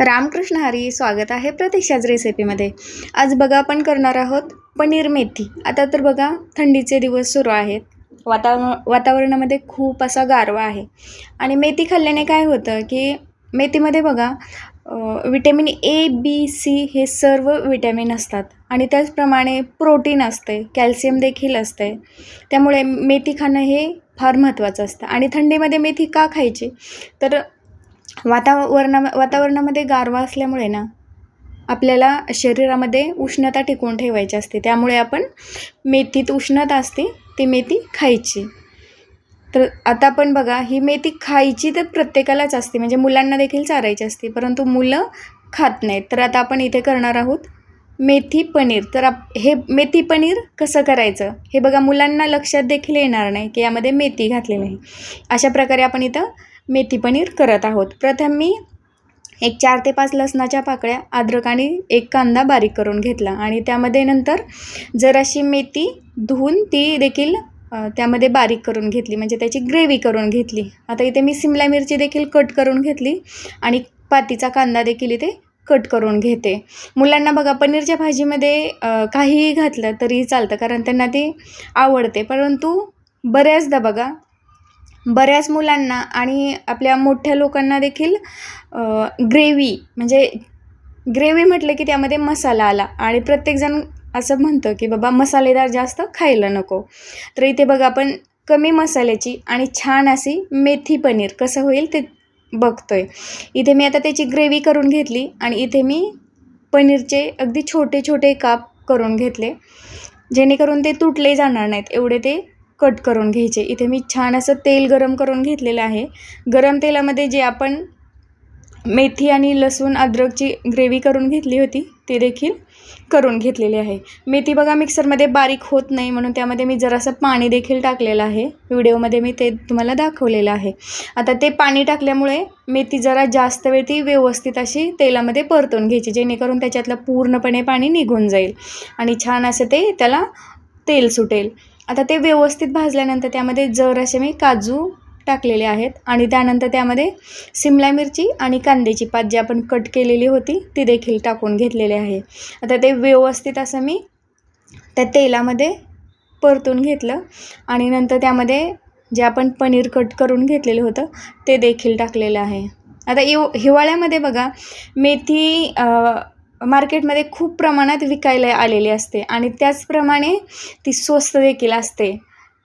रामकृष्ण हरी स्वागत आहे प्रतीक्षाज रेसिपीमध्ये. आज बघा आपण करणार आहोत पनीर मेथी. आता तर बघा थंडीचे दिवस सुरू आहेत. वातावरण वातावरणामध्ये खूप असा गारवा आहे. आणि मेथी खाल्ल्याने काय होतं की मेथीमध्ये बघा विटॅमिन ए बी सी हे सर्व विटॅमिन असतात. आणि त्याचप्रमाणे प्रोटीन असते कॅल्शियम देखील असते. त्यामुळे मेथी खाणं हे फार महत्त्वाचं असतं. आणि थंडीमध्ये मेथी का खायची? तर वातावरणा वातावरणामध्ये गारवा असल्यामुळे ना आपल्याला शरीरामध्ये उष्णता टिकवून ठेवायची असते. त्यामुळे आपण मेथीत उष्णता असते ती मेथी खायची. तर आता पण बघा ही मेथी खायची तर प्रत्येकालाच असते म्हणजे मुलांना देखील चारायची असते परंतु मुलं खात नाहीत. तर आता आपण इथे करणार आहोत मेथी पनीर. तर आप हे मेथी पनीर कसं करायचं? हे बघा मुलांना लक्षात देखील येणार नाही की यामध्ये मेथी घातलेली आहे. अशा प्रकारे आपण इथं मेथी पनीर करत आहोत. प्रथम मी एक चार ते पाच लसणाच्या पाकळ्या अद्रक आणि एक कांदा बारीक करून घेतला. आणि त्यामध्ये नंतर जराशी मेथी धुवून ती देखील त्यामध्ये बारीक करून घेतली. म्हणजे त्याची ग्रेव्ही करून घेतली. आता इथे मी सिमला मिरची देखील कट करून घेतली आणि पातीचा कांदा देखील इथे कट करून घेते. मुलांना बघा पनीरच्या भाजीमध्ये काहीही घातलं तरीही चालतं कारण त्यांना ते आवडते. परंतु बऱ्याचदा बघा बऱ्याच मुलांना आणि आपल्या मोठ्या लोकांना देखील ग्रेव्ही म्हणजे ग्रेव्ही म्हटलं की त्यामध्ये मसाला आला. आणि प्रत्येकजण असं म्हणतं की बाबा मसालेदार जास्त खायला नको. तर इथे बघा आपण कमी मसाल्याची आणि छान अशी मेथी पनीर कसं होईल ते बघतो आहे इथे मी आता त्याची ग्रेव्ही करून घेतली आणि इथे मी पनीरचे अगदी छोटे छोटे काप करून घेतले. जेणेकरून ते तुटले जाणार नाहीत. एवढे ते कट करून घ्यायचे. इथे मी छान असं तेल गरम करून घेतलेलं आहे. गरम तेलामध्ये जे आपण मेथी आणि लसूण अद्रकची ग्रेव्ही करून घेतली होती ते देखील करून घेतलेली आहे. मेथी बघा मिक्सरमध्ये बारीक होत नाही म्हणून त्यामध्ये मी जरासं पाणी देखील टाकलेलं आहे. व्हिडिओमध्ये मी ते तुम्हाला दाखवलेलं आहे. आता ते पाणी टाकल्यामुळे मेथी जरा जास्त वेळ ती व्यवस्थित अशी तेलामध्ये परतून घ्यायची जेणेकरून त्याच्यातलं पूर्णपणे पाणी निघून जाईल आणि छान असं ते त्याला तेल सुटेल. आता ते व्यवस्थित भाजल्यानंतर त्यामध्ये जर असे मी काजू टाकलेले आहेत आणि त्यानंतर त्यामध्ये सिमला मिरची आणि कांद्याची पात जी आपण कट केलेली होती ती देखील टाकून घेतलेली आहे. आता ते व्यवस्थित असं मी त्या तेलामध्ये परतून घेतलं आणि नंतर त्यामध्ये जे आपण पनीर कट करून घेतलेलं होतं ते देखील टाकलेलं आहे. आता इव हिवाळ्यामध्ये बघा मेथी मार्केटमध्ये खूप प्रमाणात विकायला आलेली असते आणि त्याचप्रमाणे ती स्वस्त देखील असते.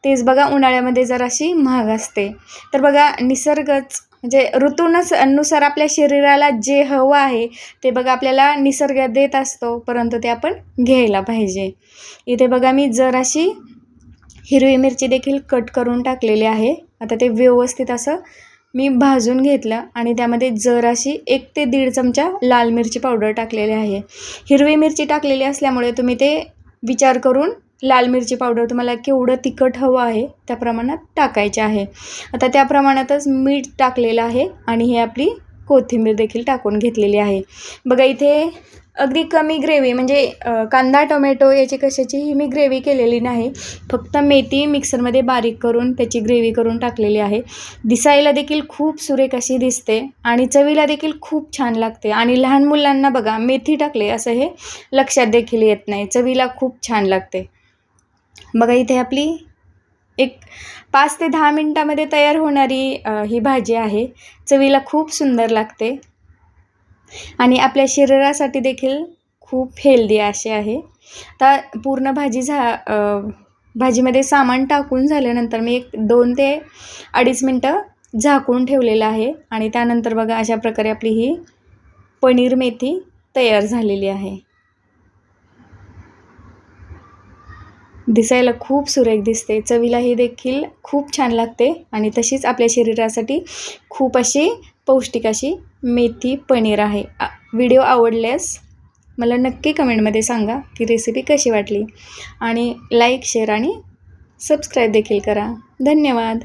तेच बघा उन्हाळ्यामध्ये जराशी महाग असते. तर बघा निसर्गच म्हणजे ऋतूनच नुसार आपल्या शरीराला जे हवं आहे ते बघा आपल्याला निसर्ग देत असतो परंतु ते आपण घ्यायला पाहिजे. इथे बघा मी जराशी हिरवी मिरची देखील कट करून टाकलेली आहे. आता ते व्यवस्थित असं मी भाजून घेतलं आणि त्यामध्ये जराशी एक ते दीड चमचा लाल मिरची पावडर टाकलेली आहे. हिरवी मिरची टाकलेली असल्यामुळे तुम्ही ते विचार करून लाल मिरची पावडर तुम्हाला केवढं तिखट हवं आहे त्या प्रमाणात टाकायचे आहे. आता त्या प्रमाणातच मीठ टाकलेलं आहे आणि हे आपली कोथिंबीर देखील टाकून घेतलेली आहे. बघा इथे अगदी कमी ग्रेव्ही म्हणजे कांदा टोमॅटो याची कशाची ही मी ग्रेव्ही केलेली नाही. फक्त मेथी मिक्सरमध्ये बारीक करून त्याची ग्रेव्ही करून टाकलेली आहे. दिसायला देखील खूप सुरेख अशी दिसते आणि चवीला देखील खूप छान लागते. आणि लहान मुलांना बघा मेथी टाकले असं हे लक्षात देखील येत नाही. चवीला खूप छान लागते. बघा इथे आपली एक पाच ते दहा मिनटामध्ये तयार होणारी ही भाजी आहे. चवीला खूप सुंदर लागते. आणि आपल्या शरीरासाठी देखील खूप हेल्दी अशी आहे. तर पूर्ण भाजी झा भाजीमध्ये सामान टाकून झाल्यानंतर मी एक दोन ते अडीच मिनटं झाकून ठेवलेलं आहे. आणि त्यानंतर बघा अशा प्रकारे आपली ही पनीर मेथी तयार झालेली आहे. दिसायला खूप सुरेख दिसते. चवीलाही देखील खूप छान लागते आणि तशीच आपल्या शरीरासाठी खूप अशी पौष्टिक अशी मेथी पनीर आहे. व्हिडिओ आवडल्यास मला नक्की कमेंटमध्ये सांगा की रेसिपी कशी वाटली. आणि लाईक शेअर आणि सबस्क्राईब देखील करा. धन्यवाद!